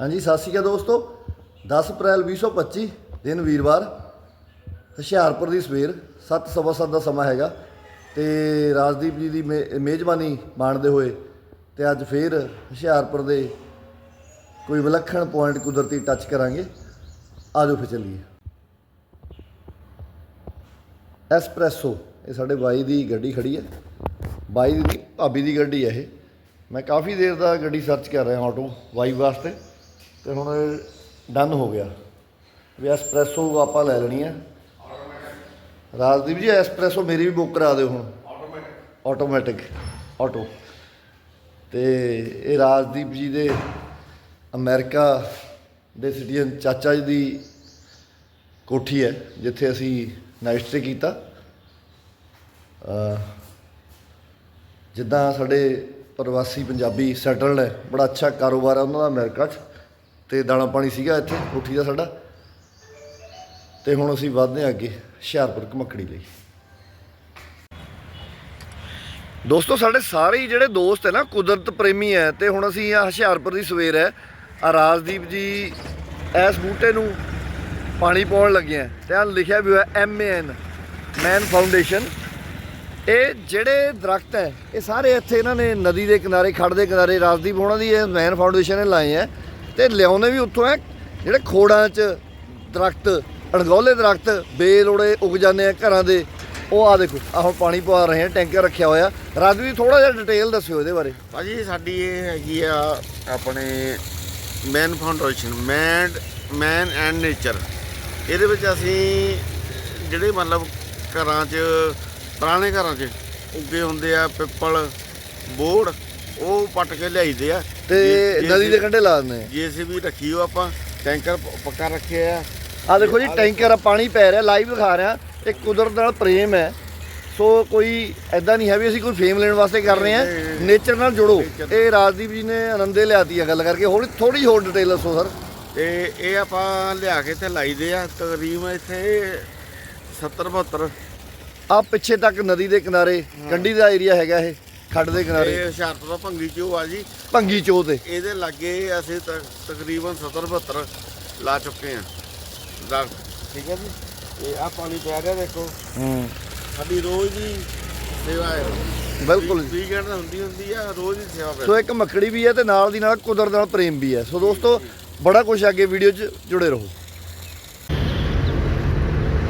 ਹਾਂਜੀ, ਸਤਿ ਸ਼੍ਰੀ ਅਕਾਲ ਦੋਸਤੋ। 10 ਅਪ੍ਰੈਲ 2025 ਦਿਨ ਵੀਰਵਾਰ, ਹੁਸ਼ਿਆਰਪੁਰ ਦੀ ਸਵੇਰ 7:30 ਦਾ ਸਮਾਂ ਹੈਗਾ ਤੇ ਰਾਜਦੀਪ ਜੀ ਦੀ ਮੇ- ਮੇਜ਼ਬਾਨੀ ਮਾਣਦੇ ਹੋਏ ਤੇ ਅੱਜ ਫੇਰ ਹੁਸ਼ਿਆਰਪੁਰ ਦੇ ਕੋਈ ਵਿਲੱਖਣ ਪੁਆਇੰਟ ਕੁਦਰਤੀ ਟੱਚ ਕਰਾਂਗੇ। ਆਜੋ ਫਿਰ ਚੱਲੀਏ। ਐਸਪ੍ਰੈਸੋ ਇਹ ਸਾਡੇ ਬਾਈ ਦੀ ਗੱਡੀ ਖੜੀ ਹੈ। ਬਾਈ ਦੀ ਭਾਬੀ ਦੀ ਗੱਡੀ ਹੈ ਇਹ। ਮੈਂ ਕਾਫੀ ਦੇਰ ਦਾ ਗੱਡੀ ਸਰਚ ਕਰ ਰਿਹਾ ਆਟੋ ਵਾਈ ਵਾਸਤੇ। ਤੇ ਹੁਣ ਡਨ ਹੋ ਗਿਆ। ਵੀ ਐਸਪ੍ਰੈਸੋ ਆਪਾਂ ਲੈ ਲੈਣੀ ਹੈ ਰਾਜਦੀਪ ਜੀ ਐਸਪ੍ਰੈਸੋ ਮੇਰੀ ਵੀ ਬੁੱਕ ਕਰਾ ਦਿਓ ਹੁਣ। ਆਟੋਮੈਟਿਕ ਆਟੋ ਤੇ ਇਹ ਰਾਜਦੀਪ ਜੀ ਦੇ ਅਮਰੀਕਾ ਦੇ ਸਿਟੀਜ਼ਨ ਚਾਚਾ ਜੀ ਦੀ ਕੋਠੀ ਹੈ ਜਿੱਥੇ ਅਸੀਂ ਨਾਈਟ ਸਟੇ ਕੀਤਾ। ਜਿੱਦਾਂ ਸਾਡੇ ਪ੍ਰਵਾਸੀ ਪੰਜਾਬੀ ਸੈਟਲਡ ਹੈ ਬੜਾ ਅੱਛਾ ਕਾਰੋਬਾਰ ਹੈ ਉਹਨਾਂ ਦਾ ਅਮਰੀਕਾ 'ਚ। ਤੇ ਦਾਣਾ ਪਾਣੀ ਸੀਗਾ ਇੱਥੇ, ਕੋਠੀ ਦਾ ਸਾਡਾ। ਤੇ ਹੁਣ ਅਸੀਂ ਵਧਦੇ ਹਾਂ ਅੱਗੇ, ਹੁਸ਼ਿਆਰਪੁਰ ਘਮੱਕੜੀ ਲਈ। ਦੋਸਤੋ, ਸਾਡੇ ਸਾਰੇ ਹੀ ਜਿਹੜੇ ਦੋਸਤ ਹੈ ਨਾ, ਕੁਦਰਤ ਪ੍ਰੇਮੀ ਹੈ, ਤੇ ਹੁਣ ਅਸੀਂ ਆ ਹੁਸ਼ਿਆਰਪੁਰ ਦੀ ਸਵੇਰ ਹੈ ਆ ਰਾਜਦੀਪ ਜੀ ਇਸ ਬੂਟੇ ਨੂੰ ਪਾਣੀ ਪਾਉਣ ਲੱਗੇ ਆ ਤੇ ਆ ਲਿਖਿਆ ਵੀ ਹੋਇਆ ਐਮ ਐਨ ਮੈਨ ਫਾਊਂਡੇਸ਼ਨ ਇਹ ਜਿਹੜੇ ਦਰਖਤ ਹੈ, ਇਹ ਸਾਰੇ ਇੱਥੇ ਇਹਨਾਂ ਨੇ ਨਦੀ ਦੇ ਕਿਨਾਰੇ ਖੜ ਦੇ ਕਿਨਾਰੇ ਰਾਜਦੀਪ ਹੋਣਾ ਦੀ ਇਹ ਮੈਨ ਫਾਊਂਡੇਸ਼ਨ ਨੇ ਲਾਏ ਆ ਤੇ ਲਿਆਉਣੇ ਵੀ ਉੱਥੋਂ ਹੈ ਜਿਹੜੇ ਖੋੜਾਂ 'ਚ ਦਰਖਤ, ਅਣਗੌਲੇ ਦਰਖਤ ਬੇਲੋੜੇ ਉਗ ਜਾਂਦੇ ਆ ਘਰਾਂ ਦੇ, ਉਹ ਆ ਦੇਖੋ, ਆਹ ਹੁਣ ਪਾਣੀ ਪਵਾ ਰਹੇ ਆ ਟੈਂਕਰ ਰੱਖਿਆ ਹੋਇਆ। ਰਾਜਦੀਪ ਥੋੜਾ ਜਿਹਾ ਡਿਟੇਲ ਦੱਸਿਓ ਇਹਦੇ ਬਾਰੇ। ਭਾਜੀ, ਸਾਡੀ ਇਹ ਹੈਗੀ ਆ ਆਪਣੇ man foundation man man and nature ਇਹਦੇ ਵਿੱਚ ਅਸੀਂ ਜਿਹੜੇ ਮਤਲਬ ਘਰਾਂ 'ਚ, ਪੁਰਾਣੇ ਘਰਾਂ 'ਚ ਉੱਗੇ ਹੁੰਦੇ ਆ, ਪਿੱਪਲ, ਬੋੜ, ਉਹ ਪੱਟ ਕੇ ਲਿਆਈਦੇ ਆ। ਤੇ ਨਦੀ ਦੇ ਕੰਢੇ ਲਾ ਦਿੰਦੇ ਜੀਸੀਬੀ ਰੱਖੀ ਹੋ ਆਪਾਂ ਟੈਂਕਰ ਪ- ਪੱਕਾ ਰੱਖੇ ਆ। ਆ ਦੇਖੋ ਜੀ ਟੈਂਕਰ ਆ ਪਾਣੀ ਪੈ ਰਿਹਾ ਲਾਈਵ ਦਿਖਾ ਰਿਹਾ ਇਹ ਕੁਦਰਤ ਨਾਲ ਪ੍ਰੇਮ ਹੈ। ਸੋ ਕੋਈ ਐਦਾਂ ਨਹੀਂ ਹੈ ਵੀ ਅਸੀਂ ਕੋਈ ਫੇਮ ਲੈਣ ਵਾਸਤੇ ਕਰ ਰਹੇ ਹਾਂ। ਨੇਚਰ ਨਾਲ ਜੁੜੋ। ਇਹ ਰਾਜਦੀਪ ਜੀ ਨੇ ਆਨੰਦੇ ਲਿਆਤੀ ਆ ਗੱਲ ਕਰਕੇ। ਹੋਰ ਥੋੜੀ ਹੋਰ ਡਿਟੇਲ ਦੱਸੋ ਸਰ ਤੇ ਇਹ ਆਪਾਂ ਲਿਆ ਕੇ ਤੇ ਲਾਈਦੇ ਆ ਤਕਰੀਬਨ ਇੱਥੇ 70 72 ਆ ਪਿੱਛੇ ਤੱਕ ਨਦੀ ਦੇ ਕਿਨਾਰੇ ਕੰਢੀ ਦਾ ਏਰੀਆ ਹੈਗਾ ਇਹ। ਖੱਡ ਦੇ ਕਿਨਾਰੇ। ਇਹ ਹੁਸ਼ਿਆਰਪੁਰ ਦਾ ਭੰਗੀ ਚੋ ਆ ਜੀ। ਭੰਗੀ ਚੋ ਤੇ। ਇਹਦੇ ਲਾਗੇ ਅਸੀਂ ਤਕਰੀਬਨ 70 72 ਲਾ ਚੁੱਕੇ ਆ ਠੀਕ ਹੈ ਜੀ? ਇਹ ਆ ਪਾਣੀ ਪੈ ਰਿਹਾ ਦੇਖੋ। ਹੂੰ। ਸਾਡੀ ਰੋਜ਼ ਦੀ ਸੇਵਾ ਹੈ। ਬਿਲਕੁਲ ਜੀ। ਵੀਕਐਂਡ ਹੁੰਦੀ ਹੁੰਦੀ ਆ ਰੋਜ਼ ਦੀ ਸੇਵਾ ਸੋ ਇੱਕ ਮੱਕੜੀ ਵੀ ਹੈ ਤੇ ਨਾਲ ਦੀ ਨਾਲ ਕੁਦਰਤ ਨਾਲ ਪ੍ਰੇਮ ਵੀ ਹੈ। ਸੋ ਦੋਸਤੋ ਬੜਾ ਕੁਝ ਅੱਗੇ ਵੀਡੀਓ 'ਚ ਜੁੜੇ ਰਹੋ।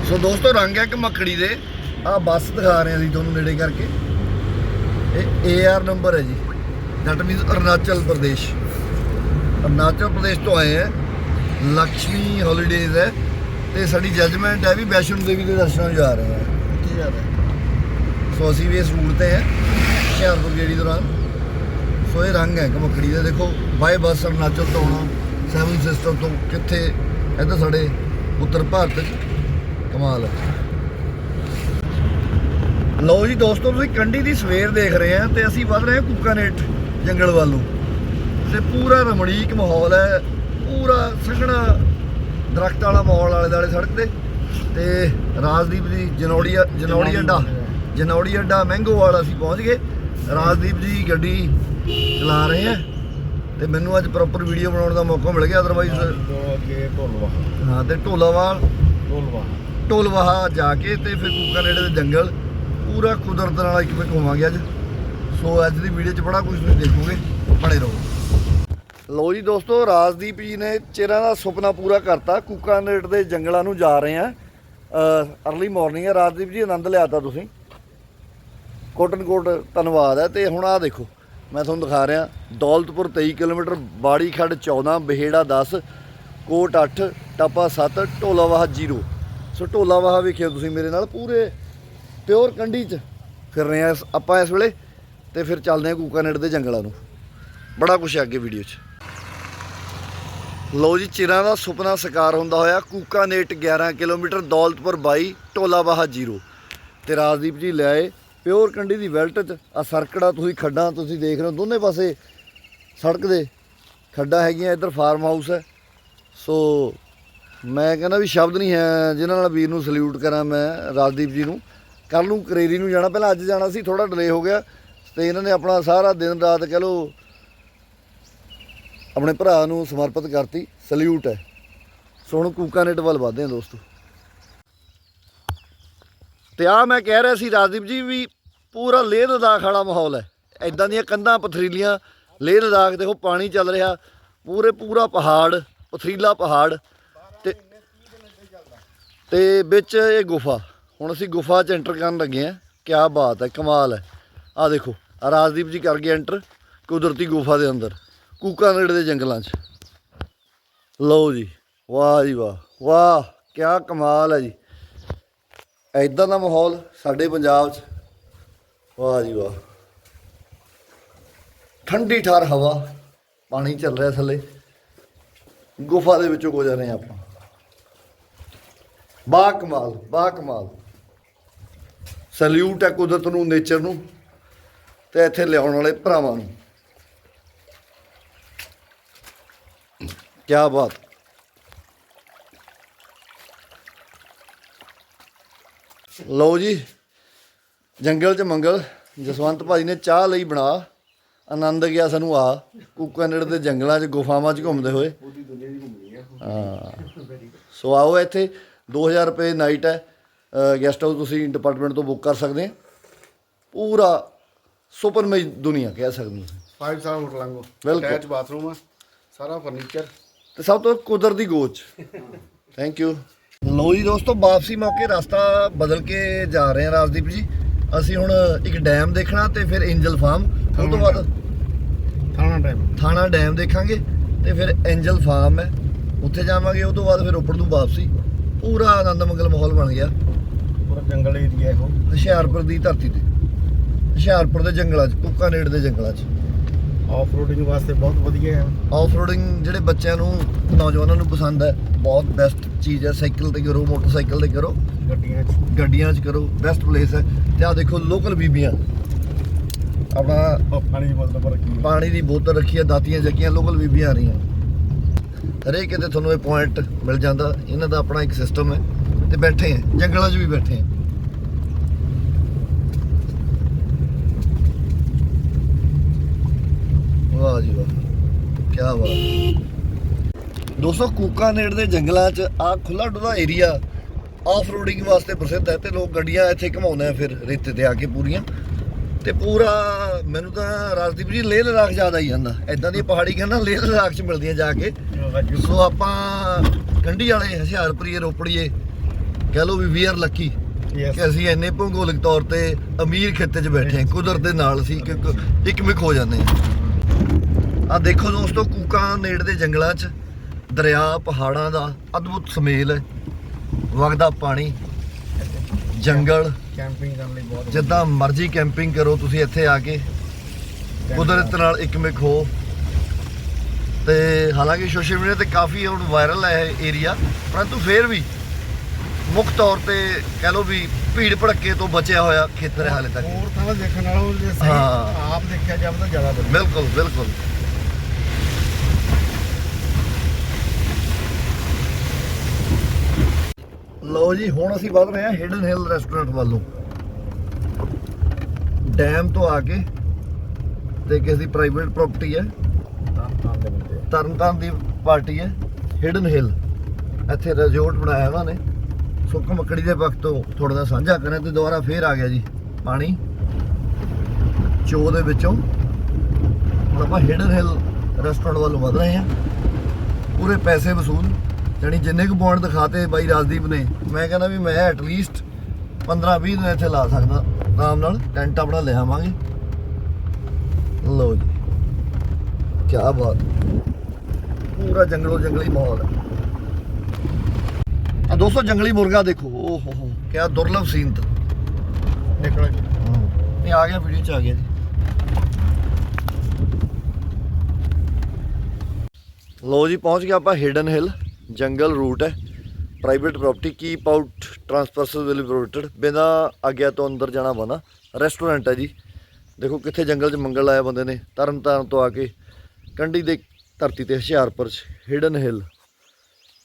ਸੋ ਦੋਸਤੋ ਰੰਗ ਹੈ ਕਿ ਮੱਕੜੀ ਦੇ। ਆ ਬੱਸ ਦਿਖਾ ਰਹੇ ਹਾਂ ਅਸੀਂ ਤੁਹਾਨੂੰ ਨੇੜੇ ਕਰਕੇ। ਇਹ ਏਆਰ ਨੰਬਰ ਹੈ ਜੀ। ਦੈਟ ਮੀਨਸ ਅਰੁਣਾਚਲ ਪ੍ਰਦੇਸ਼ ਅਰੁਣਾਚਲ ਪ੍ਰਦੇਸ਼ ਤੋਂ ਆਏ ਹੈ ਲక్ష్ਮੀ ਹੌਲੀਡੇਜ਼ ਹੈ। ਤੇ ਸਾਡੀ ਜਜਮੈਂਟ ਹੈ ਵੀ ਵੈਸ਼ਨੋ ਦੇਵੀ ਦੇ ਦਰਸ਼ਨਾਂ ਨੂੰ ਜਾ ਰਹੇ ਹਾਂ ਕੀ ਜਾ ਰਹੇ ਸੋ ਅਸੀਂ ਵੀ ਇਸ ਰੂਟ ਤੇ ਹੈ ਹੁਸ਼ਿਆਰਪੁਰ ਗੇੜੀ ਦੌਰਾਨ। ਸੋ ਇਹ ਰੰਗ ਹੈ ਕਮਕੜੀ ਦਾ। ਦੇਖੋ ਬਾਏ ਬੱਸ ਅਰੁਣਾਚਲ ਤੋਂ ਆਉਣਾ ਸੈਵਨ ਸਿਸਟਰ ਤੋਂ ਕਿੱਥੇ ਇੱਧਰ ਸਾਡੇ ਉੱਤਰ ਭਾਰਤ ਚ ਕਮਾਲ ਹੈ। ਲਓ ਜੀ ਦੋਸਤੋ ਤੁਸੀਂ ਕੰਢੀ ਦੀ ਸਵੇਰ ਦੇਖ ਰਹੇ ਆ ਤੇ ਅਸੀਂ ਵੱਧ ਰਹੇ ਹਾਂ ਕੁੱਕਾਨੇਟ ਜੰਗਲ ਵੱਲ ਨੂੰ। ਤੇ ਪੂਰਾ ਰਮਣੀਕ ਮਾਹੌਲ ਹੈ ਪੂਰਾ ਸੰਘਣਾ ਦਰਖਤ ਵਾਲਾ ਮਾਹੌਲ ਵਾਲੇ ਦਾਲੇ ਸੜਕ ਤੇ। ਤੇ ਰਾਜਦੀਪ ਦੀ ਜਨੌੜੀ ਜਨੌੜੀ ਅੱਡਾ ਜਨੌੜੀ ਅੱਡਾ ਮਹਿੰਗੋ ਵਾਲਾ ਅਸੀਂ ਪਹੁੰਚ ਗਏ। ਰਾਜਦੀਪ ਜੀ ਗੱਡੀ ਚਲਾ ਰਹੇ ਆ ਤੇ ਮੈਨੂੰ ਅੱਜ ਪ੍ਰੋਪਰ ਵੀਡੀਓ ਬਣਾਉਣ ਦਾ ਮੌਕਾ ਮਿਲ ਗਿਆ ਅਦਰਵਾਈਜ਼ ਅੱਗੇ ਢੋਲਵਾ। ਹਾਂ ਤੇ ਢੋਲਾਵਾਲ ਢੋਲਵਾ। ਢੋਲਵਾਹਾ ਜਾ ਕੇ ਤੇ ਫਿਰ ਕੂਕਾ ਨੇੜੇ ਦੇ ਜੰਗਲ ਪੂਰਾ ਕੁਦਰਤ ਨਾਲ ਇੱਕ ਮਿੰਟ ਹੋਵਾਂਗੇ ਅੱਜ। ਸੋ ਅੱਜ ਦੀ ਵੀਡੀਓ 'ਚ ਬੜਾ ਕੁਝ ਤੁਸੀਂ ਦੇਖੋਗੇ। ਬਣੇ ਰਹੋ। ਲੋ ਜੀ ਦੋਸਤੋ, ਰਾਜਦੀਪ ਜੀ ਨੇ ਚਿਹਰਾ ਦਾ ਸੁਪਨਾ ਪੂਰਾ ਕਰਤਾ। ਕੂਕਾ ਨੇੜ ਦੇ ਜੰਗਲਾਂ ਨੂੰ ਜਾ ਰਹੇ ਆ। ਅਰਲੀ ਮਾਰਨਿੰਗ ਹੈ ਰਾਜਦੀਪ ਜੀ, ਆਨੰਦ ਲਿਆਤਾ ਤੁਸੀਂ। ਕੋਟਨ ਕੋਟ ਧੰਨਵਾਦ ਹੈ ਤੇ ਹੁਣ ਆ ਦੇਖੋ, ਮੈਂ ਤੁਹਾਨੂੰ ਦਿਖਾ ਰਿਹਾ। ਦੌਲਤਪੁਰ 23 ਕਿਲੋਮੀਟਰ ਬਾੜੀ ਖੱਡ 14 ਬਹੇੜਾ 10 ਕੋਟ 8 ਟਾਪਾ 7 ਢੋਲਾਵਾਹ 0 ਸੋ ਢੋਲਾਵਾਹ ਵੇਖਿਓ ਤੁਸੀਂ ਮੇਰੇ ਨਾਲ। ਪੂਰੇ ਪਿਓਰ ਕੰਢੀ 'ਚ ਫਿਰ ਰਹੇ ਆ ਆਪਾਂ ਇਸ ਵੇਲੇ ਤੇ ਫਿਰ ਚੱਲਦੇ ਆ ਕੂਕਾਨੇਟ ਦੇ ਜੰਗਲਾਂ ਨੂੰ। ਬੜਾ ਕੁਛ ਹੈ ਅੱਗੇ ਵੀਡੀਓ 'ਚ। ਲੋ ਜੀ, ਚਿਰਾਂ ਦਾ ਸੁਪਨਾ ਸਾਕਾਰ ਹੁੰਦਾ ਹੋਇਆ। ਕੂਕਾਨੇਟ 11 ਕਿਲੋਮੀਟਰ ਦੌਲਤਪੁਰ 22 ਢੋਲਾਵਾਹ 0 ਤੇ ਰਾਜਦੀਪ ਜੀ ਲਿਆਏ ਪਿਓਰ ਕੰਢੀ ਦੀ ਵੈਲਟ 'ਚ। ਆ ਸਰਕੜਾ ਤੁਸੀਂ ਖੱਡਾਂ, ਤੁਸੀਂ ਦੇਖ ਰਹੇ ਹੋ, ਦੋਨੇ ਪਾਸੇ ਸੜਕ ਦੇ ਖੱਡਾਂ ਹੈਗੀਆਂ, ਇੱਧਰ ਫਾਰਮ ਹਾਊਸ ਹੈ। ਸੋ ਮੈਂ ਕਹਿੰਦਾ ਵੀ ਸ਼ਬਦ ਨਹੀਂ ਹੈ, ਜਿਨ੍ਹਾਂ ਨਾਲ ਵੀਰ ਨੂੰ ਸਲੂਟ ਕਰਾਂ ਮੈਂ, ਰਾਜਦੀਪ ਜੀ ਨੂੰ। ਕੱਲ ਨੂੰ ਕਰੇਰੀ ਨੂੰ ਜਾਣਾ, ਪਹਿਲਾਂ ਅੱਜ ਜਾਣਾ ਸੀ ਥੋੜਾ ਡਿਲੇ ਹੋ ਗਿਆ ਤੇ ਇਹਨਾਂ ਨੇ ਆਪਣਾ ਸਾਰਾ ਦਿਨ ਰਾਤ ਕਹ ਲੋ ਆਪਣੇ ਭਰਾ ਨੂੰ ਸਮਰਪਿਤ ਕਰਤੀ ਸਲੂਟ ਹੈ। ਸੋ ਹੁਣ ਕੂਕਾਨੇਟ ਵੱਲ ਵਧਦੇ ਹਾਂ ਦੋਸਤੋ। ਤੇ ਆ ਮੈਂ ਕਹਿ ਰਿਹਾ ਸੀ ਰਾਜਦੀਪ ਜੀ ਵੀ ਪੂਰਾ ਲੇਹ ਲਦਾਖ ਵਾਲਾ ਮਾਹੌਲ ਹੈ। ਐਦਾਂ ਦੀਆਂ ਕੰਧਾਂ ਪਥਰੀਲੀਆਂ, ਲੇਹ ਲਦਾਖ ਦੇਖੋ ਪਾਣੀ ਚੱਲ ਰਿਹਾ, ਪੂਰੇ ਪੂਰਾ ਪਹਾੜ, ਪਥਰੀਲਾ ਪਹਾੜ ਤੇ ਤੇ ਵਿੱਚ ਇਹ ਗੁਫਾ। ਹੁਣ ਅਸੀਂ ਗੁਫਾ 'ਚ ਐਂਟਰ ਕਰਨ ਲੱਗੇ ਆ ਕਿਆ ਬਾਤ ਹੈ, ਕਮਾਲ ਹੈ। ਆ ਦੇਖੋ ਆਹ ਰਾਜਦੀਪ ਜੀ ਕਰ ਗਏ ਐਂਟਰ ਕੁਦਰਤੀ ਗੁਫਾ ਦੇ ਅੰਦਰ ਕੂਕਾ ਨੇੜੇ ਦੇ ਜੰਗਲਾਂ 'ਚ। ਲਓ ਜੀ, ਵਾਹ ਜੀ ਵਾਹ ਵਾਹ, ਕਿਆ ਕਮਾਲ ਹੈ ਜੀ। ਐਦਾਂ ਦਾ ਮਾਹੌਲ ਸਾਡੇ ਪੰਜਾਬ 'ਚ। ਵਾਹ ਜੀ ਵਾਹ। ਠੰਡੀ ਠਾਰ ਹਵਾ, ਪਾਣੀ ਚੱਲ ਰਿਹਾ ਥੱਲੇ। ਗੁਫਾ ਦੇ ਵਿੱਚੋਂ ਗੁਜ਼ਰ ਰਹੇ ਆਪਾਂ। ਬਾ ਕਮਾਲ ਬਾ ਕਮਾਲ। ਸਲੂਟ ਹੈ ਕੁਦਰਤ ਨੂੰ ਨੇਚਰ ਨੂੰ ਤੇ ਇੱਥੇ ਲਿਆਉਣ ਵਾਲੇ ਭਰਾਵਾਂ ਨੂੰ। ਕੀ ਬਾਤ। ਲਓ ਜੀ ਜੰਗਲ 'ਚ ਮੰਗਲ ਜਸਵੰਤ ਭਾਜੀ ਨੇ ਚਾਹ ਲਈ ਬਣਾ ਆਨੰਦ ਗਿਆ ਸਾਨੂੰ ਆ। ਕੂਕਾਨੜ ਦੇ ਜੰਗਲਾਂ 'ਚ ਗੁਫਾਵਾਂ 'ਚ ਘੁੰਮਦੇ ਹੋਏ। ਹਾਂ। ਸੋ ਆਓ ਇੱਥੇ 2000 ਰੁਪਏ ਨਾਈਟ ਹੈ। ਗੈਸਟ ਹਾਊਸ ਤੁਸੀਂ ਡਿਪਾਰਟਮੈਂਟ ਤੋਂ ਬੁੱਕ ਕਰ ਸਕਦੇ ਆ। ਪੂਰਾ ਸੁਪਰਮਈ ਦੁਨੀਆ ਕਹਿ ਸਕਦੇ ਹੋ। 5 ਸਟਾਰ ਹੋਟਲ ਵਾਂਗੂ ਬਿਲਕੁਲ। ਅਟੈਚ ਬਾਥਰੂਮ ਆ ਸਾਰਾ ਫਰਨੀਚਰ ਤੇ ਸਭ ਤੋਂ ਕੁਦਰਤੀ ਗੋਚ। ਥੈਂਕ ਯੂ ਲੋ ਜੀ ਦੋਸਤੋ ਵਾਪਸੀ ਮੌਕੇ ਰਸਤਾ ਬਦਲ ਕੇ ਜਾ ਰਹੇ ਹਾਂ ਰਾਜਦੀਪ ਜੀ। ਅਸੀਂ ਹੁਣ ਇੱਕ ਡੈਮ ਦੇਖਣਾ ਤੇ ਫਿਰ ਐਂਜਲ ਫਾਰਮ ਉਸ ਤੋਂ ਬਾਅਦ ਥਾਣਾ ਟਾਈਮ ਥਾਣਾ ਡੈਮ ਦੇਖਾਂਗੇ ਤੇ ਫਿਰ ਐਂਜਲ ਫਾਰਮ ਹੈ। ਉੱਥੇ ਜਾਵਾਂਗੇ ਉਸ ਤੋਂ ਬਾਅਦ ਫਿਰ ਰੋਪੜ ਨੂੰ ਵਾਪਸੀ। ਪੂਰਾ ਆਨੰਦ ਮੰਗਲ ਮਾਹੌਲ ਬਣ ਗਿਆ। ਪੂਰਾ ਜੰਗਲ ਏਰੀਆ ਇਹੋ। ਹੁਸ਼ਿਆਰਪੁਰ ਦੀ ਧਰਤੀ ਤੇ। ਹੁਸ਼ਿਆਰਪੁਰ ਦੇ ਜੰਗਲਾਂ 'ਚ ਕੁੱਕਾਨੇੜ ਦੇ ਜੰਗਲਾਂ 'ਚ। ਆਫ ਰੋਡਿੰਗ ਵਾਸਤੇ ਬਹੁਤ ਵਧੀਆ ਹੈ। ਆਫ ਰੋਡਿੰਗ ਜਿਹੜੇ ਬੱਚਿਆਂ ਨੂੰ ਨੌਜਵਾਨਾਂ ਨੂੰ ਪਸੰਦ ਹੈ ਬਹੁਤ ਬੈਸਟ ਚੀਜ਼ ਹੈ। ਸਾਈਕਲ ਤੇ ਕਰੋ ਮੋਟਰਸਾਈਕਲ ਤੇ ਕਰੋ। ਗੱਡੀਆਂ 'ਚ। ਗੱਡੀਆਂ 'ਚ ਕਰੋ ਬੈਸਟ ਪਲੇਸ ਹੈ। ਤੇ ਆ ਦੇਖੋ ਲੋਕਲ ਬੀਬੀਆਂ। ਆਪਣਾ ਪਾਣੀ ਦੀ ਬੋਤਲ ਪਰ ਰੱਖੀ ਪਾਣੀ ਦੀ ਬੋਤਲ ਰੱਖੀ ਹੈ ਦਾਤੀਆਂ ਜੱਗੀਆਂ ਲੋਕਲ ਬੀਬੀਆਂ ਆ ਰਹੀਆਂ। ਹਰੇਕ ਕਿਤੇ ਤੁਹਾਨੂੰ ਇਹ ਪੁਆਇੰਟ ਮਿਲ ਜਾਂਦਾ। ਇਹਨਾਂ ਦਾ ਆਪਣਾ ਇੱਕ ਸਿਸਟਮ ਹੈ। ਤੇ ਬੈਠੇ ਆ ਜੰਗਲਾਂ 'ਚ ਵੀ ਬੈਠੇ ਆ। ਵਾਹ ਜੀ ਵਾਹ ਕੀ ਬਾਤ। ਦੋਸਤੋ ਕੂਕਾਨੇੜ ਦੇ ਜੰਗਲਾਂ 'ਚ ਆ ਖੁੱਲਾ ਡੁੱਲਾ ਏਰੀਆ ਆਫ ਰੋਡਿੰਗ ਵਾਸਤੇ ਪ੍ਰਸਿੱਧ ਹੈ ਤੇ ਲੋਕ ਗੱਡੀਆਂ ਇੱਥੇ ਘਮਾਉਂਦੇ ਆ ਫਿਰ ਰੇਤੇ ਤੇ ਆ ਕੇ ਪੂਰੀਆਂ। ਤੇ ਪੂਰਾ ਮੈਨੂੰ ਤਾਂ ਰਾਜਦੀਪ ਜੀ ਲੇਹ ਲਦਾਖ ਜ਼ਿਆਦਾ ਹੀ ਜਾਂਦਾ। ਐਦਾਂ ਦੀ ਪਹਾੜੀ ਕਹਿੰਦਾ ਲੇਹ ਲਦਾਖ 'ਚ ਮਿਲਦੀਆਂ ਜਾ ਕੇ। ਸੋ ਆਪਾਂ ਕੰਢੀ ਵਾਲੇ ਹੁਸ਼ਿਆਰਪੁਰੀਏ ਰੋਪੜੀਏ ਕਹਿ ਲਓ ਵੀ ਵੀ ਆਰ ਲੱਕੀ. ਕਿ ਅਸੀਂ ਇੰਨੇ ਭੂਗੋਲਿਕ ਤੌਰ ਤੇ ਅਮੀਰ ਖਿੱਤੇ 'ਚ ਬੈਠੇ ਹਾਂ ਕੁਦਰਤ ਦੇ ਨਾਲ ਸੀ ਕਿ ਇੱਕ ਮਿਕ ਹੋ ਜਾਂਦੇ ਆ ਆ ਦੇਖੋ ਦੋਸਤੋ ਕੂਕਾਂ ਨੇੜ ਦੇ ਜੰਗਲਾਂ 'ਚ ਦਰਿਆ ਪਹਾੜਾਂ ਦਾ ਅਦਭੁਤ ਸੁਮੇਲ ਹੈ। ਵਗਦਾ ਪਾਣੀ ਜੰਗਲ ਕੈਂਪਿੰਗ ਕਰਨ ਲਈ ਬਹੁਤ ਜਿੱਦਾਂ ਮਰਜ਼ੀ ਕੈਂਪਿੰਗ ਕਰੋ ਤੁਸੀਂ ਇੱਥੇ ਆ ਕੇ ਕੁਦਰਤ ਨਾਲ ਇੱਕ ਮਿਕ ਹੋ। ਤੇ ਹਾਲਾਂਕਿ ਸੋਸ਼ਲ ਮੀਡੀਆ ਤੇ ਕਾਫੀ ਹੁਣ ਵਾਇਰਲ ਹੈ ਇਹ ਏਰੀਆ ਪਰੰਤੂ ਫੇਰ ਵੀ ਮੁੱਖ ਤੌਰ ਤੇ ਕਹਿ ਲਓ ਵੀ ਭੀੜ ਭੜੱਕੇ ਤੋਂ ਬਚਿਆ ਹੋਇਆ ਖੇਤਰ ਹੈ ਹਾਲੇ ਤੱਕ। ਹੋਰ ਥਾਂ ਦੇਖਣ ਨਾਲੋਂ ਜੇ ਸਹੀ ਹਾਂ। ਆਪ ਦੇਖਿਆ ਜਾਵੇ ਤਾਂ ਜ਼ਿਆਦਾ ਵਧੀਆ। ਬਿਲਕੁਲ ਬਿਲਕੁਲ। ਲਓ ਜੀ ਹੁਣ ਅਸੀਂ ਵੱਧ ਰਹੇ ਹਾਂ ਹਿਡਨ ਹਿਲ ਰੈਸਟੋਰੈਂਟ ਵੱਲੋਂ। ਡੈਮ ਤੋਂ ਆ ਕੇ ਤੇ ਕਿਸੇ ਦੀ ਪ੍ਰਾਈਵੇਟ ਪ੍ਰਾਪਰਟੀ ਹੈ। ਤਾਂ ਤਾਂ ਦੇ ਬੰਦੇ ਆ। ਤਰਨਤਾਰਨ ਦੀ ਪਾਰਟੀ ਹੈ। ਹਿਡਨ ਹਿਲ ਇੱਥੇ ਰਿਜ਼ੋਰਟ ਬਣਾਇਆ ਉਹਨਾਂ ਨੇ। ਸੁੱਕ ਮੱਕੜੀ ਦੇ ਵਕਤ ਤੋਂ ਥੋੜਾ ਜਿਹਾ ਸਾਂਝਾ ਕਰਾਂ ਤੇ ਦੁਬਾਰਾ ਫੇਰ ਆ ਗਿਆ ਜੀ। ਪਾਣੀ। ਚੋ ਦੇ ਵਿੱਚੋਂ ਹੁਣ ਆਪਾਂ ਹਿਡਨ ਹਿਲ ਰੈਸਟੋਰੈਂਟ ਵੱਲ ਵਧ ਰਹੇ ਹਾਂ। ਪੂਰੇ ਪੈਸੇ ਵਸੂਲ, ਜਾਣੀ ਜਿੰਨੇ ਕੁ ਪੁਆਇੰਟ ਦਿਖਾਤੇ ਬਾਈ ਰਾਜਦੀਪ ਨੇ, ਮੈਂ ਕਹਿੰਦਾ ਵੀ ਮੈਂ ਐਟਲੀਸਟ 15 20 ਦਿਨ ਇੱਥੇ ਲਾ ਸਕਦਾ। ਆਰਾਮ ਨਾਲ ਟੈਂਟ ਆਪਣਾ ਲੈ ਆਵਾਂਗੇ। ਲਓ ਜੀ ਕੀ ਬਾਤ। ਪੂਰਾ ਜੰਗਲੋ ਜੰਗਲੀ ਮਾਹੌਲ ਹੈ। ਦੋਸਤੋ ਜੰਗਲੀ ਮੁਰਗਾ ਦੇਖੋ। ਓ ਹੋ ਹੋ ਕੀ ਦੁਰਲਭ ਸੀਨ ਤਾਂ। ਨਿਕਲ ਜੀ। ਇਹ ਆ ਗਿਆ ਵੀਡੀਓ ਚ ਆ ਗਿਆ ਜੀ। ਲੋ ਜੀ ਪਹੁੰਚ ਗਿਆ ਆਪਾਂ ਹਿਡਨ ਹਿਲ ਜੰਗਲ ਰੂਟ ਹੈ। Private property keep out trespassers will protected ਬਿਨਾ ਆਗਿਆ ਤੋਂ ਅੰਦਰ ਜਾਣਾ ਬਣਾ। ਰੈਸਟੋਰੈਂਟ ਹੈ ਜੀ। ਦੇਖੋ ਕਿੱਥੇ ਜੰਗਲ 'ਚ ਮੰਗਲ ਆਇਆ ਬੰਦੇ ਨੇ ਤਰਨ ਤਾਰਨ ਤੋਂ ਆ ਕੇ। ਕੰਢੀ ਦੇ ਧਰਤੀ ਤੇ ਹੁਸ਼ਿਆਰਪੁਰ 'ਚ ਹਿਡਨ ਹਿਲ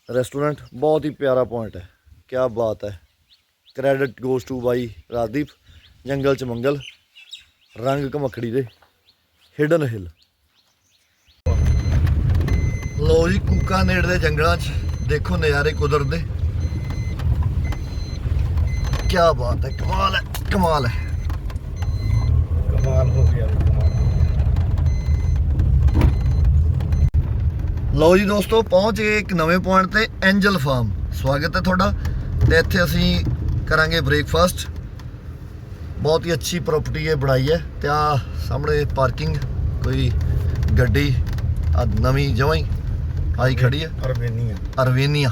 ਰੈਸਟੋਰੈਂਟ, ਬਹੁਤ ਹੀ ਪਿਆਰਾ ਪੁਆਇੰਟ ਹੈ। ਕੀ ਬਾਤ ਹੈ। ਕ੍ਰੈਡਿਟ ਗੋਸ ਟੂ ਬਾਈ ਰਾਜਦੀਪ, ਜੰਗਲ 'ਚ ਮੰਗਲ, ਰੰਗ ਘਮਖੜੀ ਦੇ ਹਿਡਨ ਹਿਲ ਲੋ ਜੀ, ਕੂਕਾ ਨੇੜ ਦੇ ਜੰਗਲਾਂ 'ਚ, ਦੇਖੋ ਨਜ਼ਾਰੇ ਕੁਦਰਤ ਦੇ। ਕੀ ਬਾਤ ਹੈ, ਕਮਾਲ ਹੈ ਕਮਾਲ ਹੈ ਕਮਾਲ ਹੋ ਗਿਆ ਵੀ ਕਮਾਲ ਲਓ ਜੀ ਦੋਸਤੋ ਪਹੁੰਚ ਗਏ ਇੱਕ ਨਵੇਂ ਪੁਆਇੰਟ ਤੇ ਐਂਜਲ ਫਾਰਮ ਸਵਾਗਤ ਹੈ ਤੁਹਾਡਾ। ਤੇ ਇੱਥੇ ਅਸੀਂ ਕਰਾਂਗੇ ਬ੍ਰੇਕਫਾਸਟ ਬਹੁਤ ਹੀ ਅੱਛੀ ਪ੍ਰਾਪਰਟੀ ਹੈ ਬਣਾਈ ਹੈ। ਤੇ ਆ ਸਾਹਮਣੇ ਪਾਰਕਿੰਗ ਕੋਈ ਗੱਡੀ ਆ ਨਵੀਂ ਜਮਾਂ ਹੀ। ਆਈ ਖੜੀ ਹੈ। ਅਰਬੇਨੀਆ ਅਰਵੇਨੀਆ।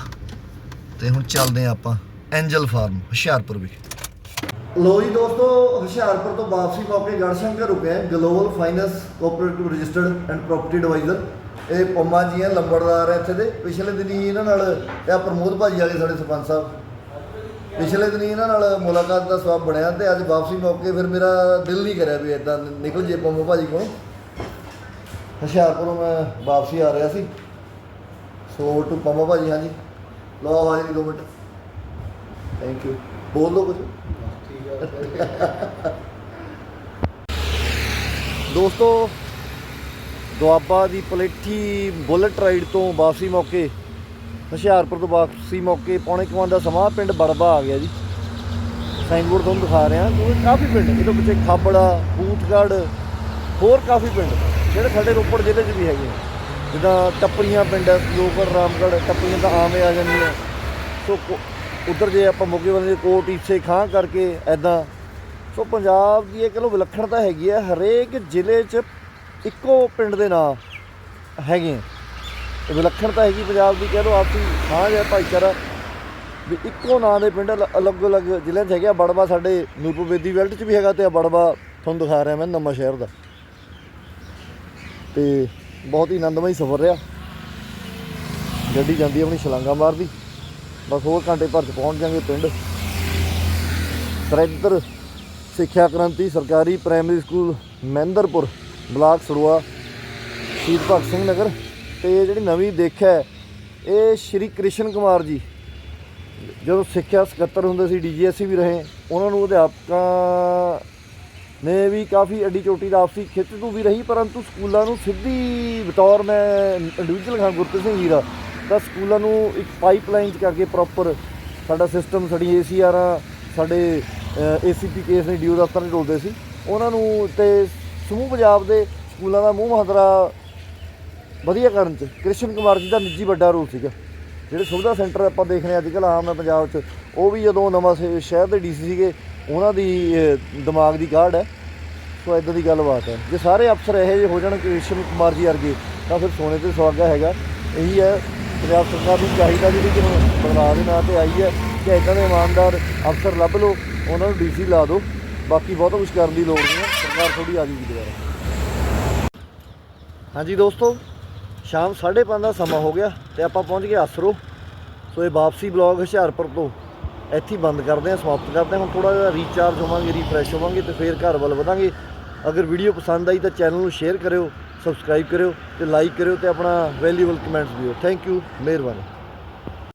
ਤੇ ਹੁਣ ਚੱਲਦੇ ਆ ਆਪਾਂ ਐਂਜਲ ਫਾਰਮ ਹੁਸ਼ਿਆਰਪੁਰ ਵਿਖੇ। ਲੋ ਜੀ ਦੋਸਤੋ ਹੁਸ਼ਿਆਰਪੁਰ ਤੋਂ ਵਾਪਸੀ ਮੌਕੇ ਗੜਸ਼ੰਕਰ ਰੁਕੇ global finance cooperative registered and property adviser ਇਹ ਪੰਮਾ ਜੀ ਹੈ ਲੰਬੜਦਾਰ ਹੈ ਇੱਥੇ ਦੇ। ਪਿਛਲੇ ਦਿਨੀ ਇਹਨਾਂ ਨਾਲ ਇਹ ਆ ਪ੍ਰਮੋਦ ਭਾਜੀ ਆ ਗਏ ਸਾਡੇ ਸਰਪੰਚ ਸਾਹਿਬ। ਪਿਛਲੇ ਦਿਨੀ ਇਹਨਾਂ ਨਾਲ ਮੁਲਾਕਾਤ ਦਾ ਸਵਾਬ ਬਣਿਆ ਤੇ ਅੱਜ ਵਾਪਸੀ ਮੌਕੇ ਫਿਰ ਮੇਰਾ ਦਿਲ ਨਹੀਂ ਕਰਿਆ ਵੀ ਇਦਾਂ ਨਿਕਲ ਜੇ ਪੰਮਾ ਭਾਜੀ ਕੋਲ। ਹੁਸ਼ਿਆਰਪੁਰੋਂ ਮੈਂ ਵਾਪਸੀ ਆ ਰਿਹਾ ਸੀ। ਸੋ ਟੂ ਪੰਮਾ ਭਾਜੀ ਹਾਂਜੀ। ਲਓ ਹਾਜ਼ਰੀ ਦੋ ਮਿੰਟ। ਥੈਂਕ ਯੂ ਬੋਲ ਦੋ ਕੁਝ ਦੋਸਤੋ ਦੁਆਬਾ ਦੀ ਪਲੇਠੀ ਬੁਲਟ ਰਾਈਡ ਤੋਂ ਵਾਪਸੀ ਮੌਕੇ, ਹੁਸ਼ਿਆਰਪੁਰ ਤੋਂ ਵਾਪਸੀ ਮੌਕੇ ਪੌਣੇ ਕੁ ਦਾ ਸਮਾਂ, ਪਿੰਡ ਬੜਬਾ ਆ ਗਿਆ ਜੀ। ਸਾਈਨ ਤੁਹਾਨੂੰ ਦਿਖਾ ਰਿਹਾ ਕਿਉਂਕਿ ਕਾਫੀ ਪਿੰਡ ਇਹਦੇ ਪਿੱਛੇ ਖਾਬੜਾ ਬੂਟਗੜ ਹੋਰ ਕਾਫੀ ਪਿੰਡ, ਜਿਹੜੇ ਸਾਡੇ ਰੋਪੜ ਜ਼ਿਲ੍ਹੇ 'ਚ ਵੀ ਹੈਗੇ ਜਿੱਦਾਂ ਟੱਪਰੀਆਂ ਪਿੰਡ ਹੈ ਲੋਕਰ ਰਾਮਗੜ ਟੱਪਰੀਆਂ ਤਾਂ ਆਮ ਆ ਜਾਂਦੀਆਂ। ਸੋ ਉਧਰ ਜੇ ਆਪਾਂ ਮੋਗੇ ਵਾਲੇ ਦੇ ਕੋਟ, ਈਸੇ ਖਾਂ ਕਰਕੇ ਐਦਾਂ ਸੋ ਪੰਜਾਬ ਦੀ ਇਹ ਕਹ ਲੋ ਵਿਲੱਖਣਤਾ ਹੈਗੀ ਹੈ ਹਰੇਕ ਜ਼ਿਲ੍ਹੇ 'ਚ ਇੱਕੋ ਪਿੰਡ ਦੇ ਨਾਂ ਹੈਗੇ ਆ। ਇਹ ਵਿਲੱਖਣਤਾ ਹੈਗੀ ਪੰਜਾਬ ਦੀ, ਕਹਿ ਲੋ ਆਪਸੀ ਸਾਂਝ ਹੈ, ਭਾਈਚਾਰਾ। ਵੀ ਇੱਕੋ ਨਾਂ ਦੇ ਪਿੰਡ ਅਲੱਗ-ਅਲੱਗ ਜ਼ਿਲ੍ਹਿਆਂ 'ਚ ਹੈਗੇ ਆ। ਬੜਵਾ ਸਾਡੇ ਨੂਰਪੁਰ ਬੇਦੀ ਵੈਲਟ 'ਚ ਵੀ ਹੈਗਾ ਤੇ ਆ ਬੜਵਾ ਤੁਹਾਨੂੰ ਦਿਖਾ ਰਿਹਾ ਮੈਂ ਨਵਾਂ ਸ਼ਹਿਰ ਦਾ। ਤੇ ਬਹੁਤ ਹੀ ਆਨੰਦਮਈ ਸਫ਼ਰ ਰਿਹਾ। ਗੱਡੀ ਜਾਂਦੀ ਆਪਣੀ ਛਲਾਂਗਾ ਮਾਰਦੀ। ਬਸ ਹੋਰ ਘੰਟੇ ਭਰ ਚ ਪਹੁੰਚ ਜਾਾਂਗੇ ਪਿੰਡ। ਸਰੈਦਰ ਸਿੱਖਿਆ ਕ੍ਰਾਂਤੀ ਸਰਕਾਰੀ primary school Mahinderpur. Block Saroya, Shaheed Bhagat Singh ਨਗਰ ਤੇ ਜਿਹੜੀ ਨਵੀਂ ਦੇਖ ਹੈ, ਇਹ ਸ਼੍ਰੀ ਕ੍ਰਿਸ਼ਨ ਕੁਮਾਰ ਜੀ, ਜਦੋਂ ਸਿੱਖਿਆ ਸਕੱਤਰ ਹੁੰਦੇ ਸੀ ਡੀਜੀਐਸਸੀ ਵੀ ਰਹੇ, ਉਹਨਾਂ ਨੂੰ ਅਧਿਆਪਕਾਂ ਨੇ ਵੀ ਕਾਫੀ ਅੱਡੀ ਚੋਟੀ ਦਾ ਆਪਸੀ ਖਿੱਚ ਤੂ ਵੀ ਰਹੀ, ਪਰੰਤੂ ਸਕੂਲਾਂ ਨੂੰ ਸਿੱਧੀ ਬਤੌਰ ਮੈਂ ਇੰਡੀਵਿਜੂਅਲ ਖਾਨ ਗੁਰਪ੍ਰੀਤ ਸਿੰਘ ਜੀ ਦਾ, ਤਾਂ ਸਕੂਲਾਂ ਨੂੰ ਇੱਕ ਪਾਈਪਲਾਈਨ ਚ ਕਰਕੇ ਪ੍ਰੋਪਰ ਸਾਡਾ ਸਿਸਟਮ ਸਾਡੀ ਏਸੀਆਰਾਂ ਸਾਡੇ ਏਸੀਪੀ ਕੇਸ ਨੇ ਡੀਓ ਦਫ਼ਤਰ 'ਚ ਡੋਲਦੇ ਸੀ, ਉਹਨਾਂ ਨੂੰ ਤੇ ਸਮੂਹ ਪੰਜਾਬ ਦੇ ਸਕੂਲਾਂ ਦਾ ਮੂੰਹ ਮਹੰਦਰਾ ਵਧੀਆ ਕਰਨ ਚ। ਕ੍ਰਿਸ਼ਨ ਕੁਮਾਰ ਜੀ ਦਾ ਨਿੱਜੀ ਵੱਡਾ ਰੋਲ ਸੀਗਾ। ਜਿਹੜੇ ਸੁਵਿਧਾ ਸੈਂਟਰ ਆਪਾਂ ਦੇਖ ਰਹੇ ਹਾਂ ਅੱਜ ਕੱਲ੍ਹ ਆਮ ਹੈ ਪੰਜਾਬ 'ਚ, ਉਹ ਵੀ ਜਦੋਂ ਨਵਾਂ ਸ਼- ਸ਼ਹਿਰ ਦੇ ਡੀਸੀ ਸੀਗੇ, ਉਹਨਾਂ ਦੀ ਦਿਮਾਗ ਦੀ ਕਾਢ ਹੈ। ਸੋ ਇਦਾਂ ਦੀ ਗੱਲਬਾਤ ਹੈ। ਜੇ ਸਾਰੇ ਅਫਸਰ ਇਹੋ ਜਿਹੇ ਹੋ ਜਾਣ ਕ੍ਰਿਸ਼ਨ ਕੁਮਾਰ ਜੀ ਵਰਗੇ, ਤਾਂ ਫਿਰ ਸੋਨੇ ਤੇ ਸਵਾਗਾ ਹੈਗਾ। ਇਹੀ ਹੈ, ਪੰਜਾਬ ਸਰਕਾਰ ਨੂੰ ਚਾਹੀਦਾ ਜਿਹੜੀ ਕਿ ਬਦਲਾਅ ਦੇ ਨਾਂ ਤੇ ਆਈ ਹੈ ਕਿ ਇਦਾਂ ਦੇ ਇਮਾਨਦਾਰ ਅਫਸਰ ਲੱਭ ਲਓ, ਉਹਨਾਂ ਨੂੰ ਡੀਸੀ ਲਾ ਦਿਓ। ਬਾਕੀ ਬਹੁਤ ਕੁਝ ਕਰਨ ਦੀ ਲੋੜ ਨਹੀਂ ਹੈ। ਸਰਕਾਰ ਥੋੜੀ ਆ ਜੂਗੀ ਦੁਬਾਰਾ। ਹਾਂਜੀ ਦੋਸਤੋ, ਸ਼ਾਮ 5:30 ਦਾ ਸਮਾਂ ਹੋ ਗਿਆ ਤੇ ਆਪਾਂ ਪਹੁੰਚ ਗਏ ਅਸਰੋ। ਸੋ ਇਹ ਵਾਪਸੀ ਬਲੌਗ ਹੁਸ਼ਿਆਰਪੁਰ ਤੋਂ ਇੱਥੇ ਬੰਦ ਕਰਦੇ ਹਾਂ, ਸਮਾਪਤ ਕਰਦੇ ਹਾਂ। ਹੁਣ ਥੋੜਾ ਜਿਹਾ ਰੀਚਾਰਜ ਹੋਵਾਂਗੇ ਰੀਫਰੈਸ਼ ਹੋਵਾਂਗੇ ਤੇ ਫੇਰ ਘਰ ਵੱਲ ਵਧਾਂਗੇ। ਅਗਰ ਵੀਡੀਓ ਪਸੰਦ ਆਈ ਤਾਂ ਚੈਨਲ ਨੂੰ ਸ਼ੇਅਰ ਕਰਿਓ ਸਬਸਕ੍ਰਾਈਬ ਕਰਿਓ ਤੇ ਲਾਈਕ ਕਰਿਓ ਤੇ ਆਪਣਾ ਵੈਲਿਊਬਲ ਕਮੈਂਟਸ ਦਿਓ। ਥੈਂਕ ਯੂ ਮਿਹਰਬਾਨੀ।